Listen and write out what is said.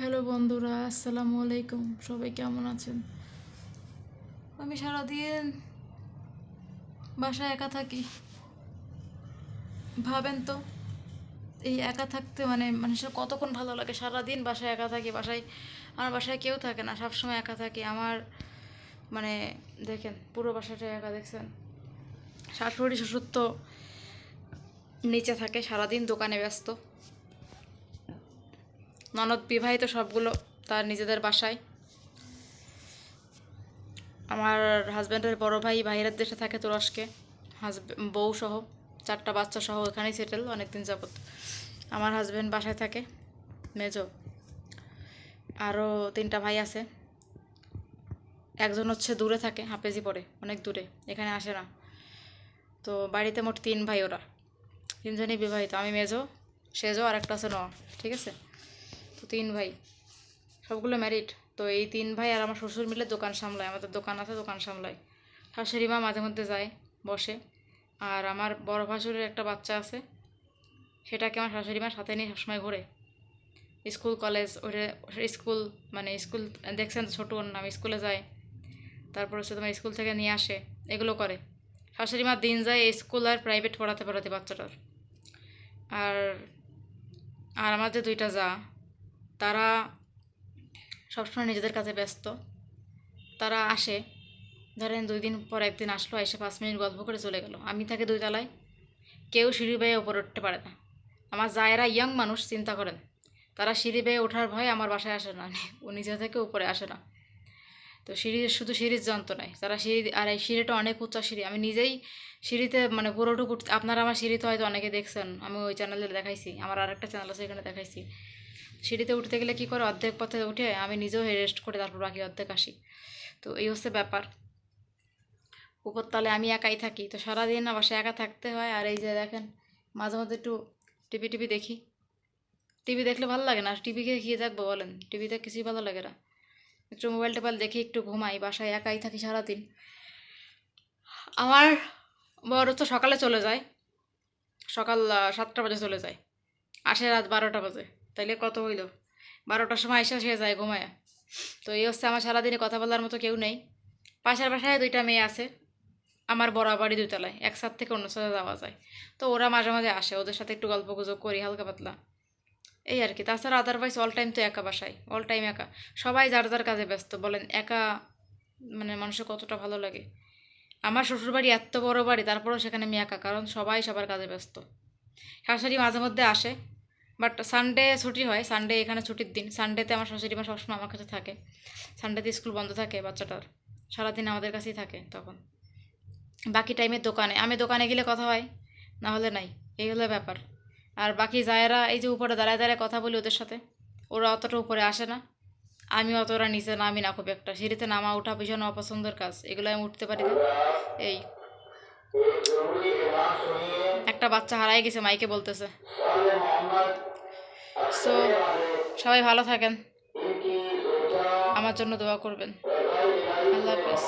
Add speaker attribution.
Speaker 1: Hello বন্ধুরা, আসসালামু আলাইকুম। সবাই কেমন আছেন? আমি সারাদিন বাসায় একা থাকি। ভাবেন তো, এই একা থাকতে মানে মানুষের কতক্ষণ ভালো লাগে? সারাদিন বাসায় একা থাকি, বাসায়, আমার বাসায় কেউ থাকে না, সবসময় একা থাকি। আমার মানে দেখেন, পুরো বাসাটা একা, দেখছেন? শাশুড়ি, শ্বশুর তো নিচে থাকে, সারাদিন দোকানে ব্যস্ত। ননদ বিবাহিত সবগুলো তার নিজেদের বাসায়। আমার হাজব্যান্ডের বড় ভাই বাইরের দেশে থাকে তুরস্কে। হাজব্যান্ড বউ সহ, চারটা বাচ্চা সহ ওখানেই সেটেল অনেকদিন যাবত আমার হাজব্যান্ড বাসায় থাকে, মেজো। আরও তিনটা ভাই আছে। একজন হচ্ছে দূরে থাকে, হাফেজি পড়ে, অনেক দূরে, এখানে আসে না। তো বাড়িতে মোট তিন ভাই ওরা। তিনজনই বিবাহিত, আমি মেজো, সেজো আর একটা আছে নোয়া, ঠিক আছে? তিন ভাই, সবগুলো ম্যারিড তো এই তিন ভাই আর আমার শ্বশুর মিলে দোকান সামলায়, আমাদের দোকান আছে, দোকান সামলায়। শাশুড়ি মা মাঝে মধ্যে যায়, বসে। আর আমার বড় ভাসুরের একটা বাচ্চা আছে, সেটাকে আমার শাশুড়ি মা সাথে নিয়ে সবসময় ঘোরে। স্কুল, কলেজ ওটা স্কুল মানে স্কুল, দেখছেন ছোটো ওর নাম, স্কুলে যায়। তারপর হচ্ছে তোমার স্কুল থেকে নিয়ে আসে, এগুলো করে। শাশুড়ি মা দিন যায় স্কুল আর প্রাইভেট পড়াতে পড়াতে বাচ্চাটার। আর আর আমার যে দুইটা যা তারা সবসময় নিজেদের কাছে ব্যস্ত। তারা আসে, ধরেন দুই দিন পর একদিন আসলো, এসে পাঁচ মিনিট গল্প করে চলে গেল। আমি থাকি দুই তলায়, কেউ সিঁড়ি বেয়ে ওপরে উঠতে পারে না। আমার জায়েরা ইয়াং মানুষ, চিন্তা করেন, তারা সিঁড়ি বেয়ে ওঠার ভয় আমার বাসায় আসে না ও নিজে থেকে উপরে আসে না। তো সিঁড়ি, শুধু সিঁড়ির যন্ত্র যন্ত্রণায় তারা সিঁড়ি, আর এই সিঁড়িটা অনেক উঁচা সিঁড়ি। আমি নিজেই সিঁড়িতে মানে পুরোটুকু, আপনারা আমার সিঁড়িতে হয়তো অনেকে দেখছেন, আমি ওই চ্যানেলে দেখাইছি, আমার আরেকটা চ্যানেল আছে এখানে দেখাইছি। সিঁড়িতে উঠতে গেলে কী করে অর্ধেক পথে উঠে আমি নিজেও রেস্ট করে তারপর বাকি অর্ধেক আসি। তো এই হচ্ছে ব্যাপার। উপরতলে আমি একাই থাকি। তো সারাদিন না বাসায় একা থাকতে হয়। আর এই যে দেখেন, মাঝে মধ্যে একটু টিভি টিভি দেখি। টিভি দেখলে ভালো লাগে না? আর টিভিকে কী দেখব বলেন? টিভিতে কিছুই ভালো লাগে না। একটু মোবাইল টোবাইল দেখি, একটু ঘুমাই। বাসায় একাই থাকি সারাদিন। আমার বড় তো সকালে চলে যায়। সকাল সাতটা বাজে চলে যায়। আসে রাত বারোটা বাজে। তাইলে কত হইল? বারোটার সময় এসে সে যায় ঘুমায়। তো এই হচ্ছে আমার সারাদিনে কথা বলার মতো কেউ নেই। পাশের বাসায় দুইটা মেয়ে আছে, আমার বরাবরই দুইতলায়, এক সাথ থেকে অন্য সাথে যাওয়া যায়। তো ওরা মাঝে মাঝে আসে, ওদের সাথে একটু গল্প গুজব করি, হালকা পাতলা। এই আর কি, তাছাড়া আদারওয়াইজ অল টাইম তো একা বাসায় অল টাইম একা। সবাই যার যার কাজে ব্যস্ত, বলেন একা মানে মানুষের কতটা ভালো লাগে। আমার শ্বশুরবাড়ি এত বড় বাড়ি, তারপরেও সেখানে আমি একা, কারণ সবাই সবার কাজে ব্যস্ত। শাশুড়ি মাঝে মধ্যে আসে বাট সানডে ছুটি হয় সানডে এখানে ছুটির দিন। সানডেতে আমার শাশুড়ি মা সবসময় আমার কাছে থাকে। সানডেতে স্কুল বন্ধ থাকে বাচ্চাটার। সারাদিন আমাদের কাছেই থাকে তখন। বাকি টাইমে দোকানে। আমি দোকানে গেলে কথা হয়, না হলে নাই। এই হলো ব্যাপার। আর বাকি জায়েরা এই যে উপরে দাঁড়ায় দাঁড়ায় কথা বলি ওদের সাথে, ওরা অতটা উপরে আসে না। আমি অতটা নিচে নামি না খুব একটা। সিঁড়িতে নামা ওঠা ভীষণ অপছন্দের কাজ। এগুলো আমি উঠতে পারি না। এই একটা বাচ্চা হারাই গেছে, মাইকে বলতেছে। সো সবাই ভালো থাকেন। আমার জন্য দোয়া করবেন। আল্লাহ হাফেজ।